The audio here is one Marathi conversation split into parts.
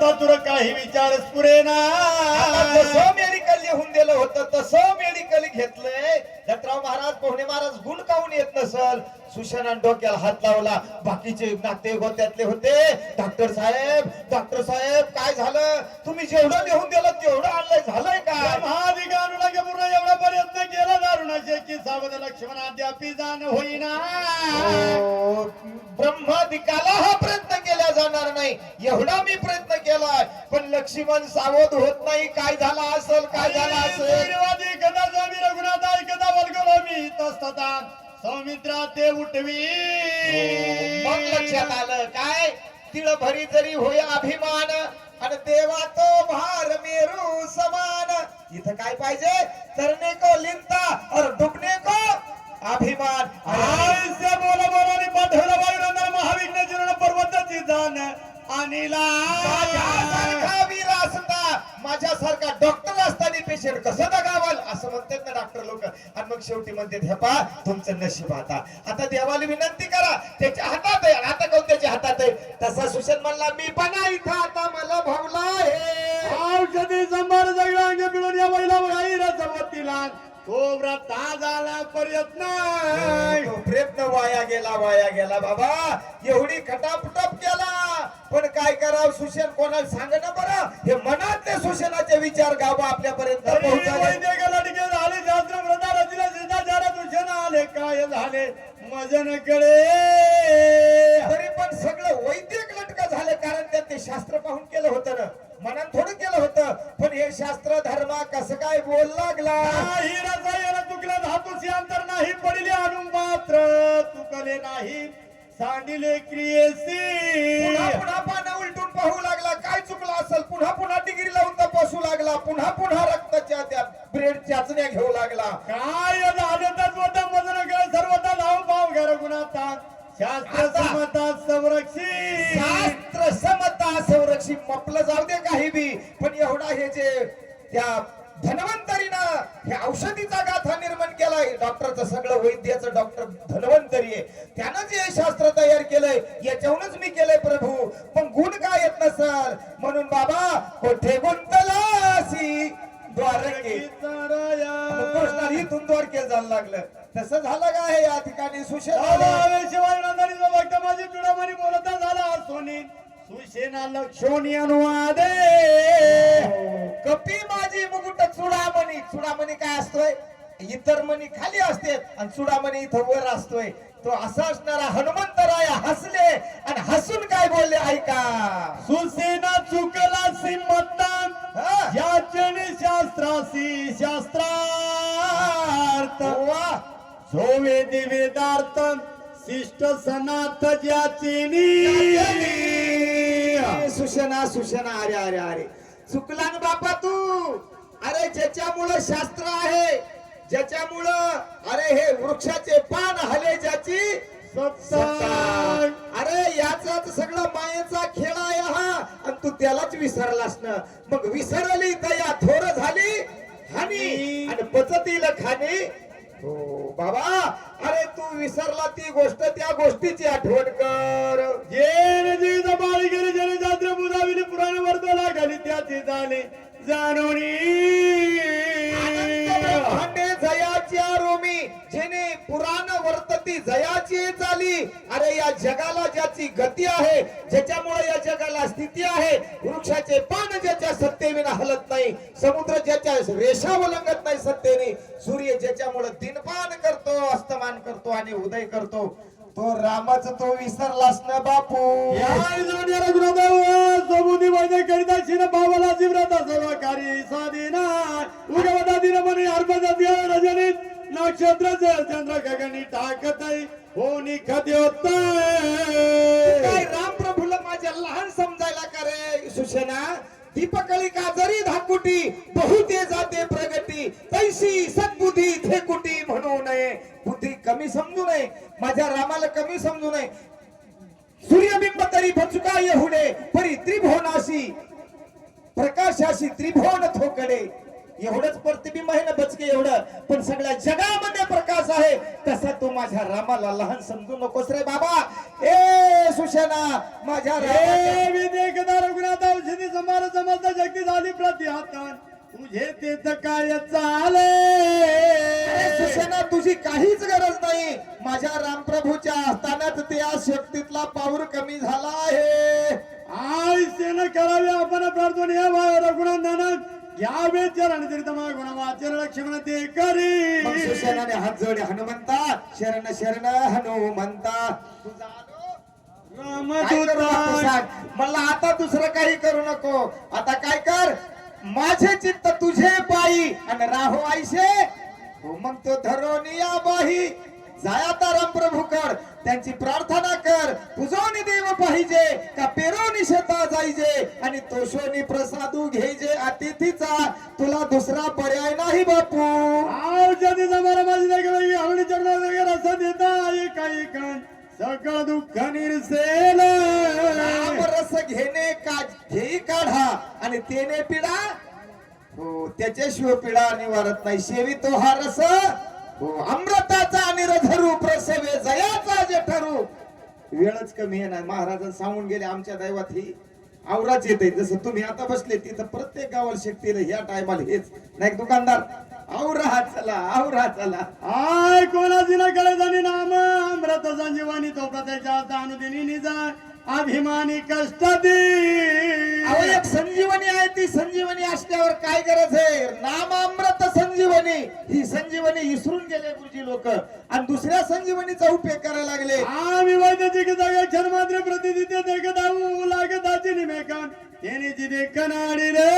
म्हणता तुला काही विचारच पुरे ना. आता जसं मेडिकल लिहून दिलं होतं तसं मेडिकल घेतलंय. दत्तराव महाराज पोहणे महाराज गुण काऊन येत नसल? सुशेना डोक्याला हात लावला. बाकीचे नाते गोत्यातले होते. डॉक्टर साहेब डॉक्टर साहेब काय झालं? तुम्ही जेवढं लिहून दिलं तेवढं आणलंय. झालंय काय? महाधिकारुणाचे पूर्ण एवढा प्रयत्न केला दारुणाचे की सावध लक्ष्मण अद्यापी जाण होईना. हो, नाही. एवढा मी प्रयत्न केलाय पण लक्ष्मण सावध होत नाही. काय झाला असेल काय झाला असेल? कदा स्वामी रघुनाथ ऐकता बलगलो मी तस्तता सौमित्रा ते उठवी. मग लक्षात आलं काय? तिळ भरी जरी होय अभिमान आणि देवा तो भार मेरू समान. इथं काय पाहिजे? तरणे को लिंता और डुबने को अभिमान. अनिला माझ्यासारखा वीर असता माझ्यासारखा डॉक्टर असताना पेशंट कसं दगावाल? असं म्हणतात ना डॉक्टर लोक. आणि मग शेवटी म्हणतात हे पा तुमचं नशीब आता. आता देवाला विनंती करा त्याच्या हातात आहे आता कोण त्याच्या हातात आहे? तसा सुशन म्हणला मी पण इथं आता मला भावला आहे. औषधी संभार सगळ्यांगे मिळून या महिला गाईराचा वतीला तो व्रता झाला प्रयत्न. प्रयत्न वाया गेला वाया गेला बाबा. एवढी केला पण काय करावं? सुशन कोणाला सांग ना बरं? हे मनातले सुशनाचे विचार गावा आपल्यापर्यंत आले काय झाले? मजनकडे तरी पण सगळं वैद्यक लटक झालं कारण त्यात ते शास्त्र पाहून केलं होतं ना. मनात थोडं केलं होतं पण हे शास्त्र धर्म कसं काय बोल लागला? रसायन चुकलं धातूची अंतर नाही पडिले अनु मात्र चुकले नाही. सांडिले क्रियेसी. पुन्हा पुन्हा पानं उलटून पाहू लागला. काय चुकलं असेल? पुन्हा पुन्हा डिग्री लावून तपासू लागला. पुन्हा पुन्हा रक्ताच्या त्या ब्रेड चाचण्या घेऊ लागला. काय मजन काय सर्वता धाव पाव घर गुणाता शास्त्र समता संरक्षी. शास्त्र समता संरक्षित मपलं जाऊ दे काही बी. पण एवढा हे जे त्या धन्वंतरीनं हे औषधीचा गाथा निर्माण केलाय डॉक्टरचं सगळं वैद्याचं डॉक्टर धन्वंतरी आहे त्यानं जे हे शास्त्र तयार केलंय याच्याहूनच मी केलंय प्रभू पण गुण काय येत नसल म्हणून बाबा कोठे गुंतलासी द्वारके कृष्णाला इथून द्वारके जायला लागलं. तसं झालं का हे या ठिकाणी? सुशेष माझी चुडामणी बोलता झाला सोनी. सुशेना लक्षोनी अनुवादे. कपी माझी मुकुट चुडामणी. चुडामणी काय असतोय? इतर मणी खाली असते आणि चुडामणी इथं वर असतोय. तो असा असणारा हनुमंतराय हसले आणि हसून काय बोलले? ऐका. वासी शास्त्रार्थ. वा जो वेदी वेदार्थ शिष्ट सनाथ ज्याची सुशना सुशना अरे अरे अरे. चुकला ना बापा तू. अरे ज्याच्यामुळं शास्त्र आहे ज्याच्यामुळं अरे हे वृक्षाचे पान हले ज्याची अरे याचाच सगळं मायेचा खेळ आहे हा. आणि तू त्यालाच विसरलास ना. मग विसरली दया आणि पचतील खाणे. हो बाबा अरे तू विसरला ती गोष्ट त्या गोष्टीची आठवण कर. जेन जी गेली जने जात्रे बुधाविली पुराण वर्तला घाली त्याची झाले भांडे जयाच्या रोमी जेने पुराण वर्तती जयाची चाली अरे या जगाला ज्याची गती आहे ज्याच्यामुळे या जगाला स्थिती आहे वृक्षाचे पान ज्याच्या सत्तेविना हलत नाही समुद्र ज्याच्या रेषा ओलंगत नाही सत्तेने सूर्य ज्याच्यामुळे दिनपान करतो अस्तमान करतो आणि उदय करतो. तो रामच तो विसरलास ना बापू? समुदी वैद्य करिता शिन बाबाला जिव्रता सर्व कार्य साधीना उगवता दिन मनी अर्पदा दिया रजनी नक्षत्र चंद्र गगनी टाकत होनी खद्योत काय राम प्रभूला माझ्या लहान समजायला का रे सुशना दीपकळी का जरी धाकुटी बहुते जाते प्रगती. तैसी सद्बुद्धी थे कुटी म्हणू नये. बुद्धी कमी समजू नये. माझ्या रामाला कमी समजू नये. सूर्यबिंब तरी भचुका येहुडे परी त्रिभुवनाशी प्रकाशाशी त्रिभुवन थोकडे. एवढंच प्रतिबिंब आहे ना बचके एवढं. पण सगळ्या जगामध्ये प्रकाश आहे. तसा तू माझ्या रामाला लहान समजू नकोस रे बाबा. ए सुशना माझ्या रघुनाथ औषधी आणि प्रतिहातन. तुझे तेच काय चाले. सुशेना तुझी काहीच गरज नाही. माझ्या रामप्रभूच्या असतानाच त्या शक्तीतला पावर कमी झाला आहे. आय सेन करावे आपण प्रार्थना या वाय रघुनंदन घ्यावे चरण तीर्थ गुण वाचन लक्ष्मण ते करी. मग सुशेनाने हात जोडे हनुमंता शरण शरण हनुमंता? काय करू नको रामदूता? मला आता दुसरं काही करू नको. आता काय कर? माझे चित्त तुझे पायी. आणि राहो आईशे. हो मग तो धरोनिया बाही. जाय आता रामप्रभूकड त्यांची प्रार्थना कर. पुजवणी देव पाहिजे का पेरोनी शेता जायचे आणि तोषोनी प्रसादू घ्यायचे अतिथीचा. तुला दुसरा पर्याय नाही बापू. काही कण. सकळ दुःख निर्सेल रस घेणे का घेई काढा आणि तेने पिढा हो त्याच्याशिवाय पिढा निवारत नाही. शेवी तो हा रस. हो अमृताचा निरधरू प्रसवे जयाचा जे ठरू वेळच कमी आहे ना. महाराज सांगून गेले आमच्या दैवात ही आवराच येते. जसं तुम्ही आता बसले तिथं प्रत्येक गावाला शक्तीला. ह्या टायमाला हेच. नाही दुकानदार? आवरा चला आवरा चला. आय कोणाची न जाणी नाम. अमृत संजीवनी तो प्रत्येच्या अनुदिनी निजा. अभिमानी कष्ट एक संजीवनी आहे ती संजीवनी असल्यावर काय गरज आहे? नाम अमृत संजीवनी ही संजीवनी विसरून गेले गुरुजी लोक. आणि दुसऱ्या संजीवनीचा उपयोग करायला लागले. आम्ही जागा क्षण मात्र प्रतिदित्य देखदाऊ लागताची निमेकन जिथे कनाडी रे.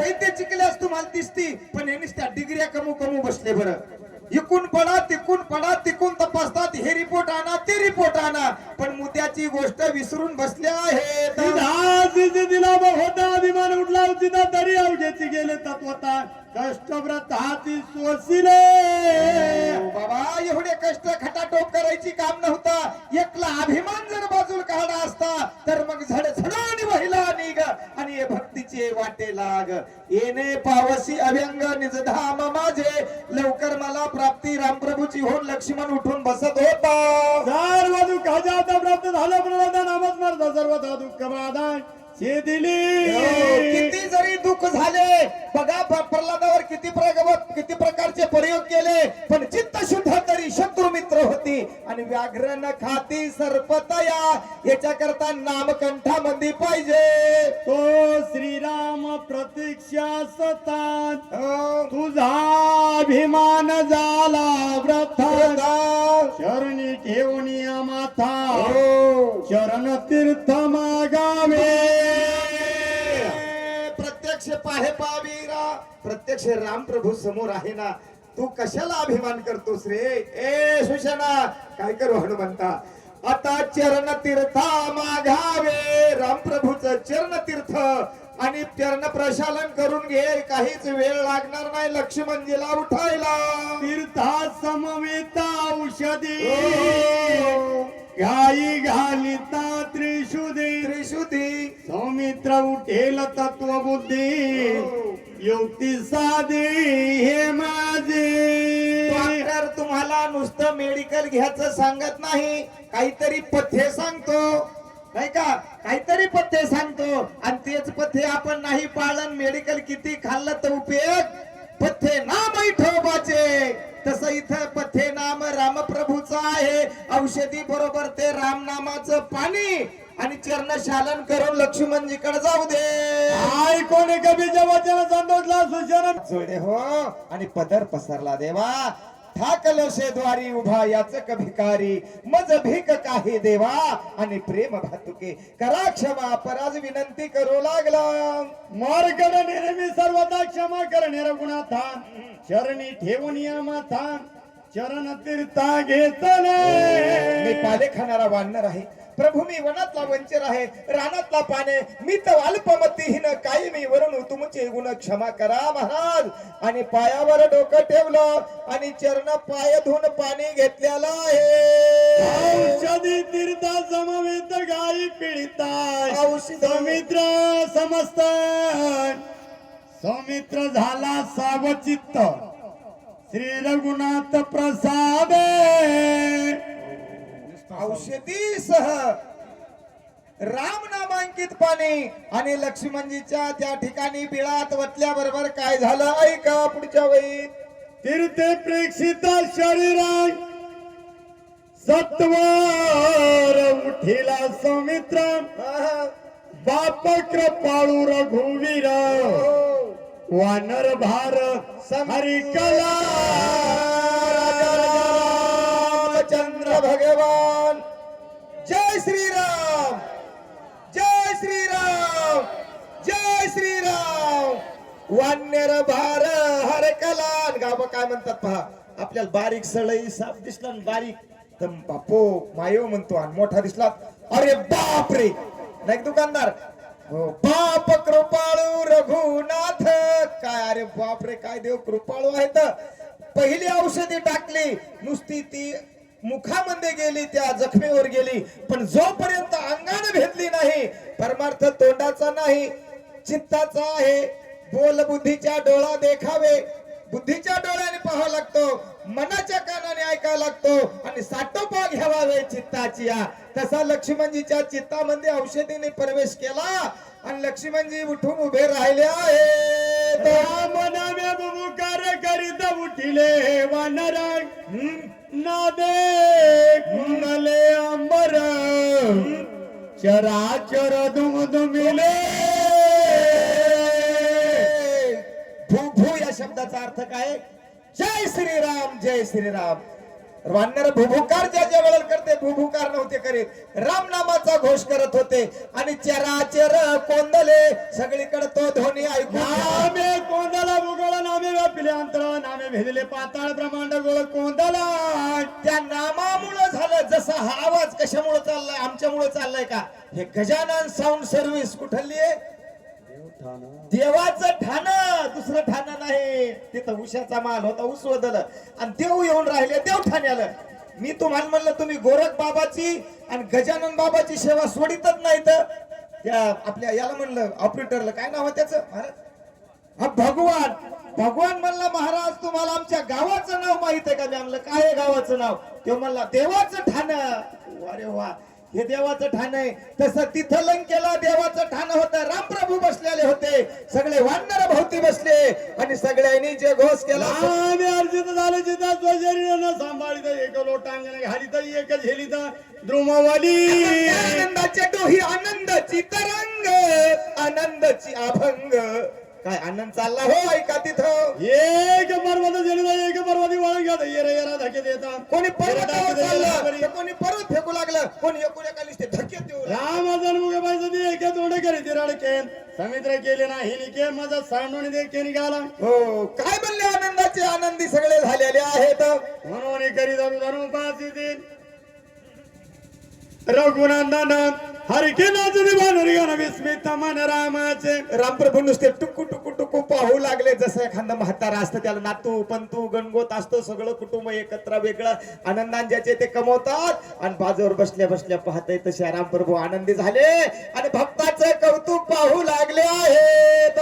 वैद्य चिकल्यास तुम्हाला दिसती पण हे नुसत्या डिग्र्या कमू कमू बसले बरं. इकून पडा तिकून पडा तिकून तपासतात. हे रिपोर्ट आणा ते रिपोर्ट आणा. पण मुद्द्याची गोष्ट विसरून बसले आहेत. सिद्धासिद्धी दिला होता अभिमान उठला उचिता तरी अवघेची गेले तत्वता कष्टव्रत हाती सोसिले. बाबा एवढे कष्ट खटाटोप करायची काम नव्हता. एकला अभिमान जर बाजूला काढला असता तर मग झड झडून वहिला निघ आणि हे भक्तीचे वाटे लाग. येणे पावसी अभ्यंग निज धाम माझे. लवकर मला प्राप्ती रामप्रभूची होऊन लक्ष्मण उठून बसत होता. सर्व दुःखाच्या प्राप्त झालं प्रल्हाद नामच सर्व दुःख बाधा दिली. हो, किती जरी दुःख झाले बघा प्रल्हादावर किती किती प्रकारचे प्रयोग केले पण चित्त शुद्ध तरी शत्रू मित्र होती. आणि व्याघ्र न खाती सर्पतया याच्या करता नामकंठामध्ये पाहिजे. तो श्रीराम प्रतीक्षा सतात. हो, तुझा अभिमान झाला व्रत. शरणी ठेवून या माथा. हो. शरण तीर्थ मागावे. प्रत्यक्ष पाहे पावीरा. प्रत्यक्ष राम प्रभू समोर आहे ना. तू कशाला अभिमान करतोस रे? ए सुशना काय करू हनुमंता? आता चरण तीर्था मागावे राम प्रभूच चरण तीर्थ आणि चरण प्रशालन करून घे. काहीच वेळ लागणार नाही लक्ष्मणजीला उठायला. तीर्था समवेता औषधी. हो. गाई घालिता त्रिशुदी त्रिशुद्धी सौमित्र उठेल तत्वबुद्धी. हो. युक्ती साधी हे माझे. डॉक्टर तुम्हाला नुसतं मेडिकल घ्यायचं सांगत नाही. काहीतरी पथ्य सांगतो. नाही का? काहीतरी पथ्य सांगतो. आणि तेच पथ्य आपण नाही पाळलं मेडिकल किती खाल्लं तर उपयोग? पथ्य नाम ठोबाचे तसं इथं पथ्य नाम रामप्रभूचं आहे. औषधी बरोबर ते राम नामाचं पाणी. आणि चरणशालन करून लक्ष्मणजीकडे जाऊ दे. आय कोणी कवी वचन संतोषला सुशरण? जोडे हो आणि पदर पसरला देवा. ठाकलो द्वारी उभा याच भिकारी. मज भीक काही देवा. आणि प्रेम भातुके करा क्षमा पराज विनंती करू लागला. मार्गड नेहमी सर्वदा क्षमा करणे गुणाथान शरणी ठेवून या माथान. चरण तीर्था घेतले. मी पाले खाणारा वानर आहे. प्रभू मी वनातला वंचर आहे रानातला पाने मी तर अल्पमतीहीन काही मी वरून तुमचे गुण क्षमा करा महाराज आणि पायावर डोकं ठेवलं आणि चरण पाय धुवून पाणी घेतलेलं आहे. औषधी तीर्था समवेत गायी पिळताय. औषध सौमित्र समस्त सौमित्र झाला सावचित्त. श्री रघुनाथ प्रसाद. औषधी सह राम नामांकित पाणी आणि लक्ष्मणजीच्या त्या ठिकाणी बिळात वतल्याबरोबर काय झालं? ऐका पुढच्या वेळी. तीर्थे प्रेक्षित शरीरांग सत्वर उठिला सौमित्र. बाप कृपाळू रघुवीर. वानर भार हरिकला. भगवान। जय श्रीराम। जय श्रीराम। जय श्रीराम। वान्यर भार हर कलान. गाव काय म्हणतात पहा. आपल्याला बारीक सळई साप दिसला बारीक तर बापो मायो म्हणतो आणि मोठा दिसला. अरे बाप रे! नाही दुकानदार? हो, बाप कृपाळू रघुनाथ. काय अरे बाप रे काय देव कृपाळू आहेत. पहिली औषधी टाकली. नुसती ती मुखामध्ये गेली त्या जखमेवर गेली पण जोपर्यंत अंगाने भेटली नाही परमार्थ तोंडाचा नाही चित्ताचा आहे. बोल बुद्धीच्या डोळा देखावे. बुद्धीच्या डोळ्याने पाहावा लागतो मनाच्या कानाने ऐकायला लागतो आणि साठोपा घ्यावा चित्ताची. या तसा लक्ष्मणजीच्या चित्तामध्ये औषधीने प्रवेश केला आणि लक्ष्मणजी उठून उभे राहिले नाम्या बुबुकार करीत उठिले वानर नादे कुणले अंबर. चराचर दुम दुमिले भू भू या शब्दाचा अर्थ काय? जय श्रीराम जय श्रीराम. वानर भुभुकार ज्या ज्या वेळेला करते भुभुकार नव्हते करीत. राम नामाचा घोष करत होते. आणि चराचर कोंदले सगळीकडे तो ध्वनी ऐकून कोंदला भूगोळ नामे व्यापिले अंतराळ नामे भेदले पाताळ ब्रह्मांड गोळ कोंदला. त्या नामामुळं झालं जसा हा आवाज कशामुळे चाललाय आमच्यामुळे चाललाय का? हे गजानन साऊंड सर्व्हिस कुठली आहे? देवाचं ठाण दुसरं ठाण नाही. तिथं उशाचा माल होता ऊस वदल. आणि देव येऊन राहिले देव ठाण्याला मी तुम्हाला म्हणलं तुम्ही गोरख बाबाची आणि गजानन बाबाची सेवा सोडितच नाही तर. त्या आपल्या याला म्हणलं ऑपरेटरला काय नाव त्याच? महाराज? हा भगवान. भगवान म्हणला महाराज तुम्हाला आमच्या गावाचं नाव माहीत आहे का? मी म्हणलं काय गावाचं नाव? ते म्हणला देवाचं ठाण. अरे वा. हे देवाचं ठाण आहे. तसं तिथं लंकेला देवाचं ठाण होतं. रामप्रभू बसलेले होते. सगळे वानर भोवती बसले. आणि सगळ्यांनी जे घोष केला अर्जित झाले जिता स्वशरीरानं सांभाळीत. एक लोटांगण घालीत एक झेलीत. द्रुमवाली. आनंदाच्या डोही आनंदाची तरंग आनंदाची अभंग. काय आनंद चालला हो ऐका तिथं. एक पर्वत झेलीत एक पर्वती वळून घ्या. येरा येरा धके देता. कोणी चाललं तर कोणी पर्वत फेकू लागलं. कोणी एकूण एका लिस्टे धक्के देऊ लागले. राम जन्मुख पाहिजे ती एके तोंड करी तिराडके समित्र केले नाही निके माझा सांडून देखे निघाला हो काय म्हणले आनंदाचे? आनंदी सगळे झालेले आहेत. म्हणून करी धरू धरून पाच रघुनंदन हरके नाच दिवान गाणं विस्मित मन रामाचे. रामप्रभू नुसते टुकू टुकू टुकू पाहू लागले. जसं एखादं म्हातारा असतं त्याला नातू पंतू गणगोत असतं सगळं कुटुंब एकत्र वेगळं. आनंदान ज्याचे ते कमवतात. आणि बाजूवर बसल्या बसल्या पाहताय तसे रामप्रभू आनंदी झाले. आणि भक्ताचं कौतुक पाहू लागले आहेत.